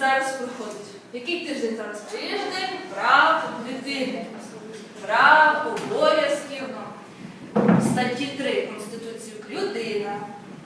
зараз проходить? Який тиждень зараз? Тиждень прав дитини, прав, обов'язків. Статті 3 Конституції людина,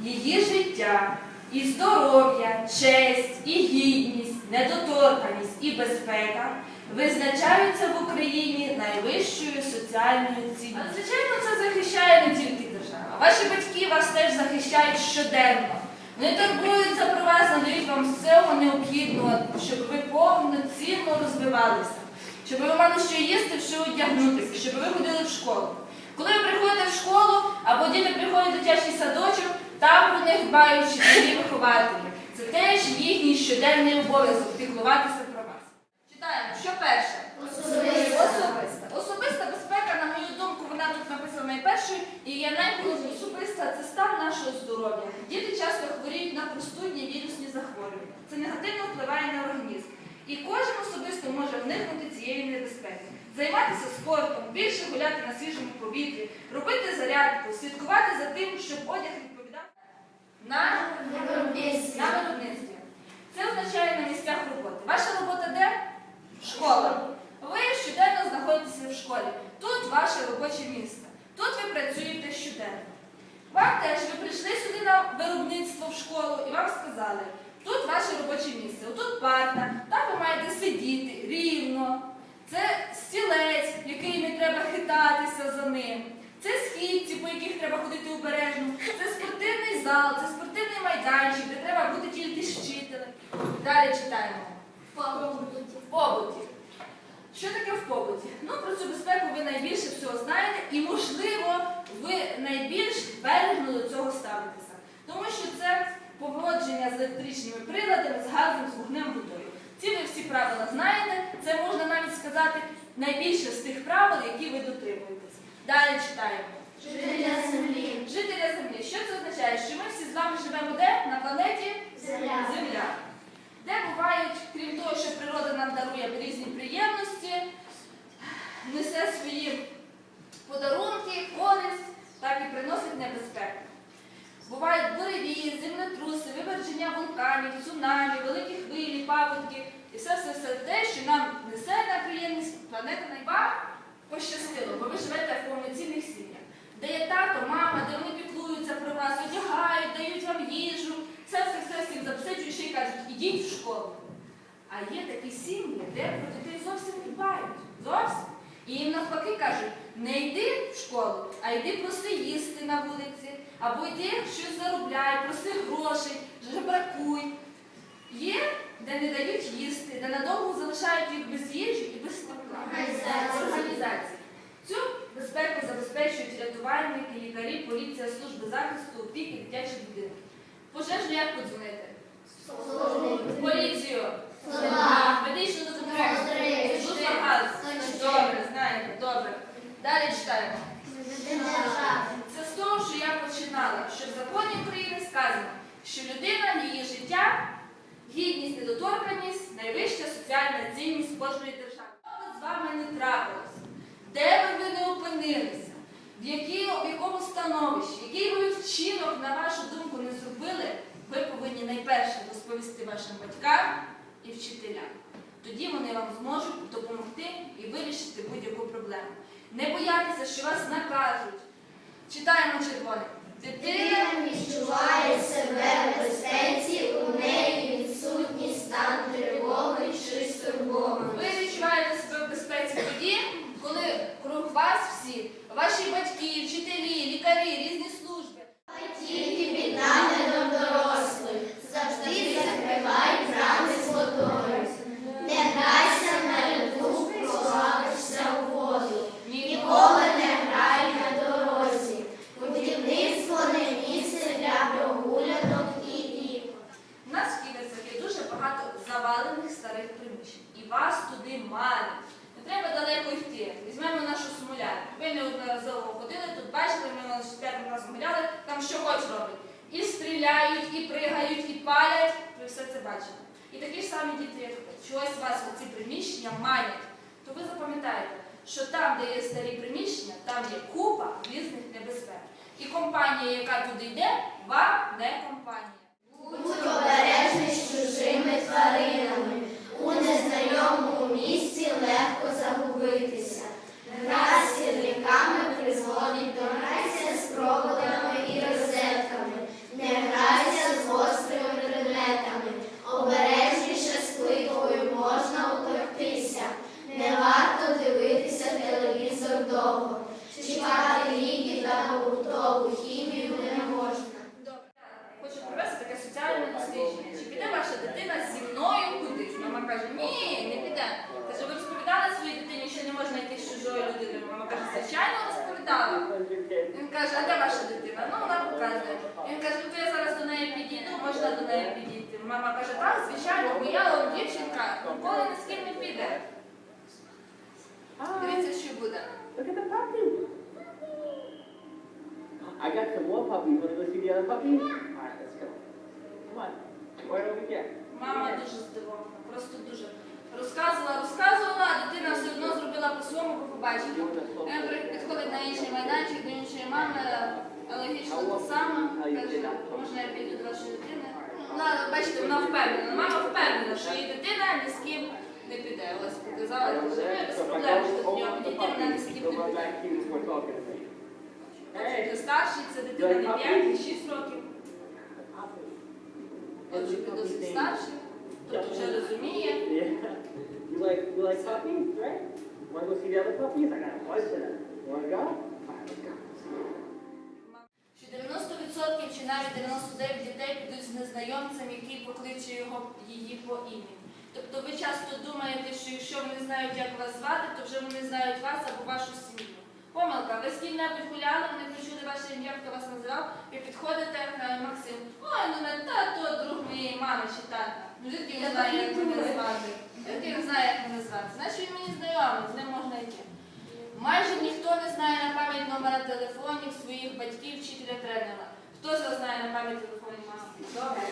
її життя і здоров'я, честь і гідність, недоторканість і безпека визначаються в Україні найвищою соціальною цінністю. Звичайно, це захищає не тільки держава. Ваші батьки вас теж захищають щоденно. Вони турбуються про вас, надають вам всього необхідного, щоб ви повноцінно розвивалися, щоб ви мали що їсти, що одягнутися, щоб ви ходили в школу. Коли ви приходите в школу або діти приходять в дитячий садочок, там про них дбають вчителі вихователі. Це теж їхній щоденний обов'язок піклуватися про вас. Читаємо, що перше? Особиста. Особиста безпека, на мою думку, вона тут написана найпершою і є найголовніше. Особиста це стан нашого здоров'я. Діти часто хворіють на простудні вірусні захворювання. Це негативно впливає на організм. І кожен особисто може уникнути цієї небезпеки. Займатися спортом, більше гуляти на свіжому повітрі, робити зарядку, слідкувати за тим, щоб одяг відповідав на виробництві. Це означає на місцях роботи. Ваша робота де? Школа. Ви щоденно знаходитеся в школі. Тут ваше робоче місце. Тут ви працюєте щоденно. Вам теж ви прийшли сюди на виробництво в школу і вам сказали, тут ваше робоче місце, отут парта, там ви маєте сидіти рівно. Це стілець, який не треба хитатися за ним. Це східці, по яких треба ходити обережно. Це спортивний зал, це спортивний майданчик, де треба бути тільки з вчителем. Далі читаємо. В побуті. Що таке в побуті? Ну, про цю безпеку ви найбільше всього знаєте, і, можливо, ви найбільш бережно до цього ставитеся. Тому що це поводження з електричними приладами, з газом, з вогнем, водою. Ці ви всі правила знаєте, це можна навіть сказати найбільше з тих правил, які ви дотримуєтесь. Далі читаємо. Жителя землі. Жителя Землі. Що це означає? Що ми всі з вами живемо де? На планеті Земля. Земля. Де бувають, крім того, що природа нам дарує різні приємності, несе свої подарунки, користь, так і приносить небезпеку. Бувають буревії, землетруси, виверження вулканів, цунамі, великі хвилі, паводки. І все все все те, що нам несе на приємність планета найба пощастило, бо ви живете в повноцінних сім'ях. Де є тато, мама, де вони піклуються про вас, одягають, дають вам їжу, все все все всім забезпечують ще кажуть, ідіть в школу. А є такі сім'ї, де про дітей зовсім не дбають. Зовсім. І їм навпаки кажуть, не йди в школу, а йди проси їсти на вулиці, або йди щось заробляй, проси грошей, жебракуй. Є, де не дають їсти, де надовго залишають їх без їжі і без. Організації. Цю безпеку забезпечують рятувальники, лікарі, поліція, служби захисту, опіки, дитячі будинки. Пожежу як подзвонити? Поліцію. Слова. Медичну допомогу. Три. Служба газ. Чотири. Добре, знаєте, добре. Далі читаємо. Держава. Це з того, що я починала, що в законі України сказано, що людина, її життя, гідність, недоторканність, найвища соціальна цінність кожної держави. Що б з вами не трапилося? Де би ви не опинилися? В, які, в якому становищі, який би вчинок, на вашу думку, не зробили, ви повинні найперше розповісти вашим батькам і вчителям. Тоді вони вам зможуть допомогти і вирішити будь-яку проблему. Не боятися, що вас накажуть. Читаємо червоне. Дитина відчуває себе в безпеці, у неї відсутній стан тривоги чи стурбованості. Ви відчуваєте себе в безпеці тоді, коли круг вас всі, ваші батьки, вчителі, лікарі, різні служби. Тільки під наглядом дорослих. Завжди закривай крани з водою. Не грайся на льоду, провалишся у воду. Ніколи не грай на дорозі. Будівництво не місце для прогулянок і ігор. У нас в Ківерцях є дуже багато завалених старих приміщень. І вас туди манять. Не треба далеко йти. Візьмемо нашу смоляну. Ви неодноразово ходили, тут бачили, ми на п'ятому разом гуляли, там що хоч роблять. І стріляють, і пригають, і палять. Ви все це бачили. І такі ж самі діти, як. Чогось вас в ці приміщення манять. То ви запам'ятаєте, що там, де є старі приміщення, там є купа різних небезпек. І компанія, яка туди йде, вам не компанія. Будь обережний з тваринами. У незнайомому місці легко загубитися. Гра з сірниками призводить до грайся з проводами і розетками. Не грайся з гострими предметами. Обережніше з плиткою можна уторктися. Не варто дивитися телевізор довго. Чекати ліки та побутову хімію не можна. Добре. Хочу провести таке соціальне дослідження. Чи піде ваша дитина зі мною кудись? Мама каже, ні, не піде. Каже, ви розповідали своїй дитині, що не можна йти з чужою людиною? Мама каже, звичайно, розповідала. Він каже, а де ваша дитина? Ну, вона показує. Він каже, ну то я зараз до неї підійду, можна до неї підійти. Мама каже, так, звичайно, моя он, дівчинка ніколи ні з ким не піде. Дивіться, що буде. I got some more puppies. Want to go see the other puppies? All right, let's go. Come on. Right over here. Мама дуже здивована, просто дуже. Розказувала, розказувала, а дитина все одно зробила по-своєму, по побаченню. Він при- підходить на інший майданчик до іншої мами, аналогічно те саме. Каже, можна я піду до вашої дитини? Вона, бачите, вона впевнена. Мама впевнена, що її дитина ні з ким не піде. Ось показала, «Ну, без if I проблем, що до нього підійти, вона ні з ким не піде. Отже, старший це дитина не 5, не 6 років. Отже, досить старший, тобто вже розуміє. You like you like puppies, right? Want to go see the other puppies? I got a bunch що 90% чи навіть 99 дітей підуть з незнайомцем, який покличе його її по імені. Тобто ви часто думаєте, що якщо вони знають, як вас звати, то вже вони знають вас або вашу сім'ю. Помилка, ви з ким-небудь гуляли, вони почули ваше ім'я, хто вас називав, і підходите, каже, Максим, ой, ну не та, то друг моєї мами чи тата. Ну звідки він знає, як мене звати? Звідки він знає, як мене звати? Значить, він мені знайомий, з ним. Майже ніхто не знає на пам'ять номера телефонів своїх батьків, вчителя, тренера. Хто з вас знає на пам'ять телефонів мами? Добре.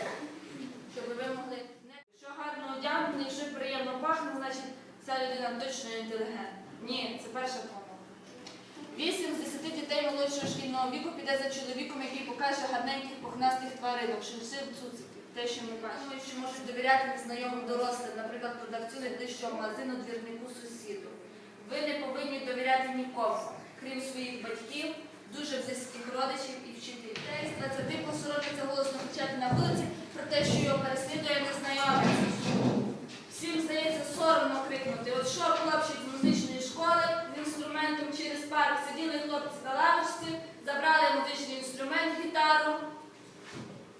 Щоб ви могли. не- Якщо гарно одягнений, якщо приємно пахне, значить ця людина точно інтелігент. Ні, це перша помилка. Вісім з десяти дітей молодшого шкільного віку піде за чоловіком, який покаже гарненьких пухнастих тваринок, шиншил, цуциків. Те, що ми бачимо, що можуть довіряти незнайомим дорослим, наприклад, продавцю найближчого магазину, двірнику, сусіду. Ви не повинні довіряти нікому, крім своїх батьків, дуже близьких родичів і вчителів. Дітей з 20 посоромиться голосно кричати на вулиці про те, що його переслідує незнайомець. Всім здається соромно крикнути. От що хлопчик з музичної школи з інструментом через парк сиділи хлопці на лавочці, забрали музичний інструмент, гітару.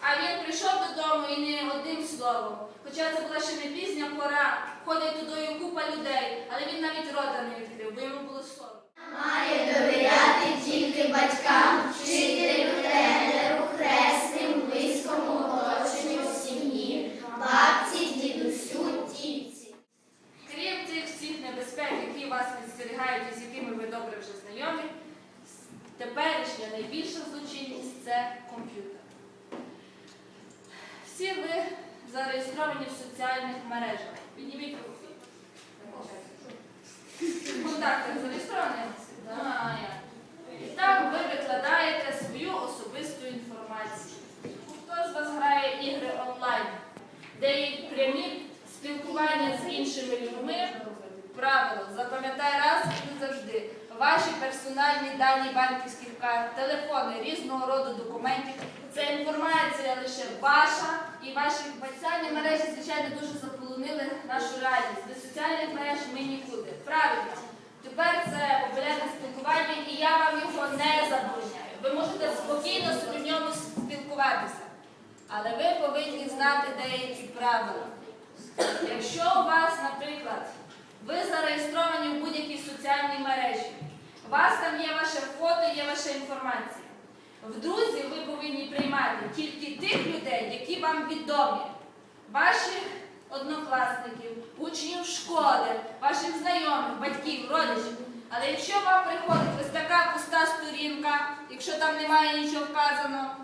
А він прийшов додому і не одним словом. Хоча це була ще не пізня пора, ходить тудою купа людей, але він навіть рота не відкрив, бо йому було соромно. Має довіряти тільки батькам, вчителю, тренеру, хресним, близькому оточенню сім'ї, бабці, дідусю, тітці. Крім цих всіх небезпек, які вас підстерігають і з якими ви добре вже знайомі, теперішня найбільша злочинність це комп'ютер. Всі ви зареєстровані в соціальних мережах. Підніміть руки. В зареєстровані? Там ви викладаєте свою особисту інформацію. Хто з вас грає ігри онлайн, де є прямі спілкування з іншими людьми? Правило, запам'ятай раз і завжди. Ваші персональні дані банківських карт, телефони, різного роду документів. Це інформація лише ваша і ваші соціальні мережі, звичайно, дуже заполонили нашу реальність. Без соціальних мереж ми нікуди. Правильно. Тепер це популярне спілкування, і я вам його не забороняю. Ви можете спокійно собі в ньому спілкуватися. Але ви повинні знати деякі правила. Якщо у вас, наприклад, ви зареєстровані в будь-якій соціальній мережі, у вас там є ваше фото, є ваша інформація. В друзі ви повинні приймати тільки тих людей, які вам відомі, ваших однокласників, учнів школи, ваших знайомих, батьків, родичів. Але якщо вам приходить ось така пуста сторінка, якщо там немає нічого вказано,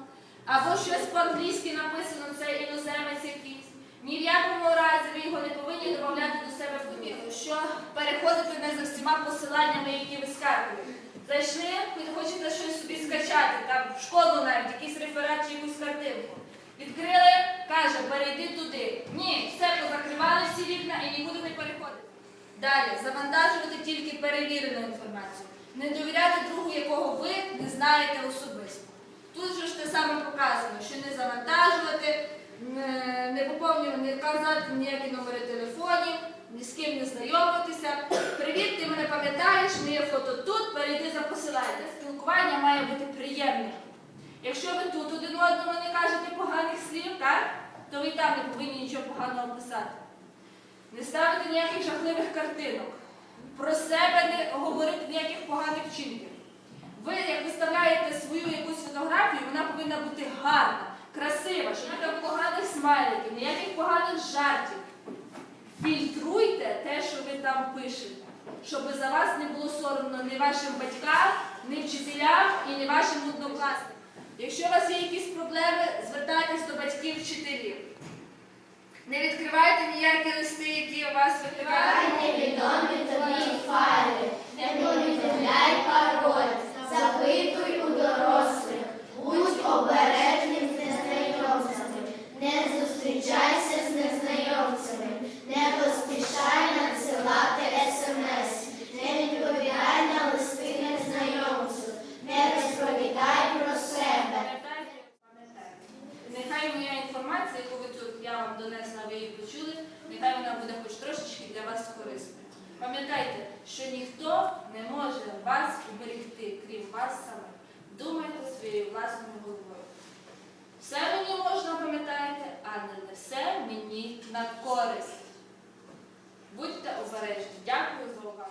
або щось по-англійськи написано, це іноземець якийсь, ні в якому разі ви його не повинні додати до себе в домівку, що переходити не за всіма посиланнями, які ви скарбуєте. Зайшли, хочете щось собі скачати, там в школу навіть, якийсь реферат чи якусь картинку. Відкрили, каже, перейди туди. Ні, все позакривали всі вікна і нікуди не переходити. Далі, завантажувати тільки перевірену інформацію. Не довіряти другу, якого ви не знаєте особисто. Тут же ж те саме показано, що не завантажувати, не, поповнювати, не казати ніякі номери телефонів, ні з ким не знайомитися. Привіт, ти мене пам'ятаєш, моє фото тут, перейди за посилання. Спілкування має бути приємним. Якщо ви тут один одному не кажете поганих слів, так, то ви і там не повинні нічого поганого писати. Не ставити ніяких жахливих картинок. Про себе не говорити ніяких поганих вчинків. Ви, як виставляєте свою якусь фотографію, вона повинна бути гарна, красива, щоб не поганих смайликів, ніяких поганих жартів. Фільтруйте те, що ви там пишете, щоб за вас не було соромно ні вашим батькам, ні вчителям і ні вашим однокласникам. Якщо у вас є якісь проблеми, звертайтесь до батьків вчителів. Не відкривайте ніякі листи, які у вас викликають. Нехай моя інформація, яку ви тут я вам донесла, ви її почули, нехай вона буде хоч трошечки для вас корисна. Пам'ятайте, що ніхто не може вас уберегти, крім вас самих. Думайте своєю власною головою. Все мені можна, пам'ятаєте, а не все мені на користь. Будьте обережні. Дякую за увагу.